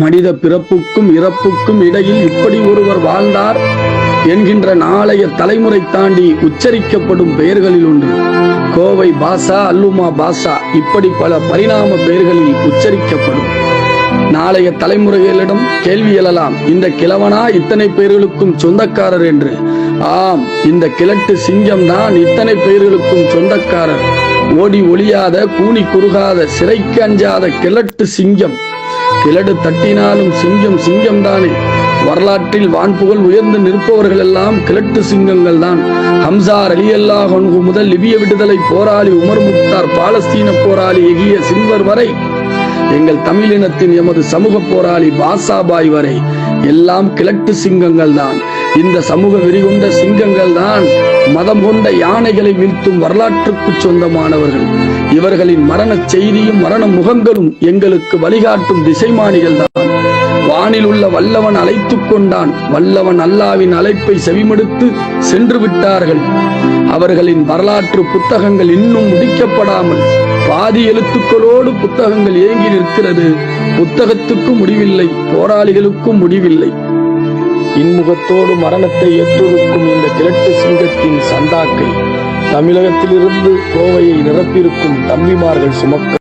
மனித பிறப்புக்கும் இறப்புக்கும் இடையில் இப்படி ஒருவர் வாழ்ந்தார் என்கின்ற நாளைய தலைமுறை தாண்டி உச்சரிக்கப்படும் பெயர்களில் ஒன்று. கோவை பாசா அல்லுமா பாசா இப்படி பல பரிணாம பெயர்களில் உச்சரிக்கப்படும். நாளைய தலைமுறைகளிடம் கேள்வி எழலாம். இந்த கிழவனா இத்தனை பெயர்களுக்கும் சொந்தக்காரர் என்று. ஆம் இந்த கிழட்டு சிங்கம் தான் இத்தனை பெயர்களுக்கும் சொந்தக்காரர். ஓடி ஒளியாத கூனி குறுகாத சிறைக்கு அஞ்சாத கிழட்டு சிங்கம். கிழடு தட்டினாலும் சிங்கம் சிங்கம் தானே வரலாற்றில் வான்புகழ் உயர்ந்து நிற்பவர்கள் எல்லாம் கிழட்டு சிங்கங்கள் தான் ஹம்சார் அலி அல்லாஹ் முதல் லிபிய விடுதலை போராளி உமர் முக்தார் பாலஸ்தீன போராளி எகிய சின்வர் வரை. எங்கள் தமிழினத்தின் எமது சமூக போராளி பாசாபாய் வரை. எல்லாம் கிழட்டு சிங்கங்கள் தான் இந்த சமூக வெறிகொண்ட சிங்கங்கள் தான் மதம் கொண்ட யானைகளை வீழ்த்தும் வரலாற்றுக்கு சொந்தமானவர்கள். இவர்களின் மரணச் செய்தியும் மரண முகங்களும் எங்களுக்கு வழிகாட்டும் திசைமானிகள் தான். வானில் உள்ள வல்லவன் அழைத்துக் கொண்டான். வல்லவன் அல்லாவின் அழைப்பை செவிமடுத்து சென்று விட்டார்கள். அவர்களின் வரலாற்று புத்தகங்கள் இன்னும் முடிக்கப்படாமல் பாதி எழுத்துக்களோடு புத்தகங்கள் ஏங்கி நிற்கிறது. புத்தகத்துக்கும் முடிவில்லை போராளிகளுக்கும் முடிவில்லை. இன்முகத்தோடு மரணத்தை ஏற்றொடுக்கும் இந்த கிழட்டு சிங்கத்தின் சந்தாக்கை தமிழகத்திலிருந்து கோவையை நிரப்பியிருக்கும் தம்பிமார்கள் சுமக்க